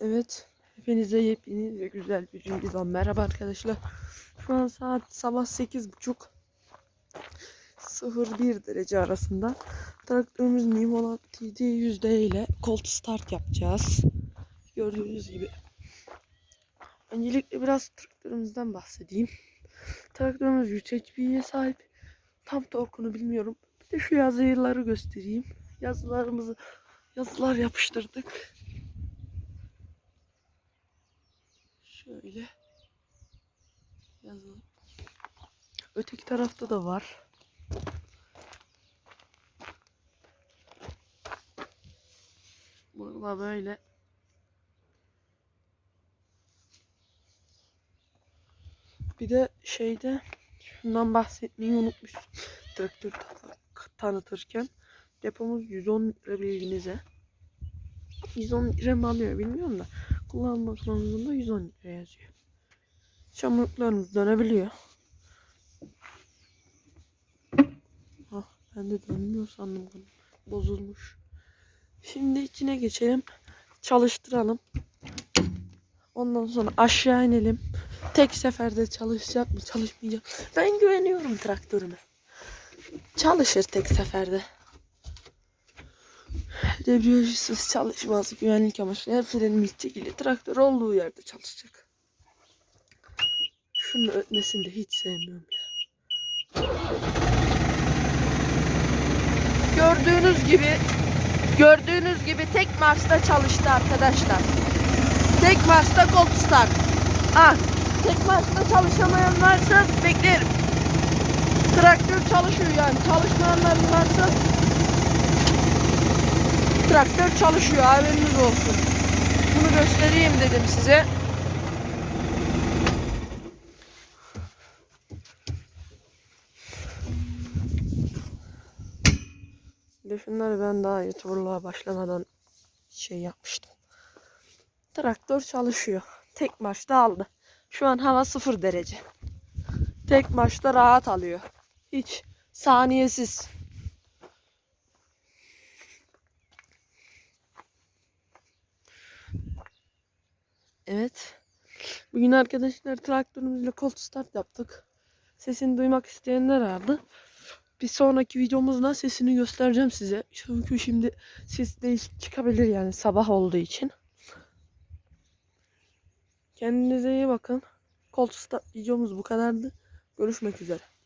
Evet. Hepinize yepyeni ve güzel bir videodan merhaba arkadaşlar. Şu an saat sabah 8.30 0-1 derece arasında. Traktörümüz Nimola TD %E ile cold start yapacağız. Gördüğünüz gibi. Öncelikle biraz traktörümüzden bahsedeyim. Traktörümüz 3 HP'ye sahip. Tam torkunu bilmiyorum. Bir de şu yazıları göstereyim. Yazılarımızı yazılar yapıştırdık. Şöyle yazalım. Öteki tarafta da var. Burada böyle bir de şeyde şundan bahsetmeyi unutmuşum. Traktör ta- tanıtırken depomuz 110 litre bilginize. 110 litre mi alıyor bilmiyorum da kullanma kılavuzunda 110 litre yazıyor. Çamurluklarımız dönebiliyor. Ah ben de dönmüyor sandım. Bozulmuş. Şimdi içine geçelim. Çalıştıralım. Ondan sonra aşağı inelim. Tek seferde çalışacak mı çalışmayacak. Ben güveniyorum traktörüme. Çalışır tek seferde. Debriyajsız çalışmaz güvenlik amaçlı. Her frenimiz çekili. Traktör olduğu yerde çalışacak. Şunu ötmesini de hiç sevmiyorum ya. Gördüğünüz gibi gördüğünüz gibi tek marşta çalıştı arkadaşlar. Tek marşta gold start. Ah, tek marşta çalışamayan varsa beklerim. Traktör çalışıyor yani. Çalışmayanların varsa traktör çalışıyor haberiniz olsun. Bunu göstereyim dedim size. Şunları ben daha YouTuber'lığa başlamadan şey yapmıştım. Traktör çalışıyor. Tek maçta aldı. Şu an hava sıfır derece. Tek maçta rahat alıyor. Hiç saniyesiz. Evet. Bugün arkadaşlar traktörümüzle cold start yaptık. Sesini duymak isteyenler vardı. Bir sonraki videomuzda sesini göstereceğim size. Çünkü şimdi ses değişik çıkabilir yani sabah olduğu için. Kendinize iyi bakın. Cold start videomuz bu kadardı. Görüşmek üzere.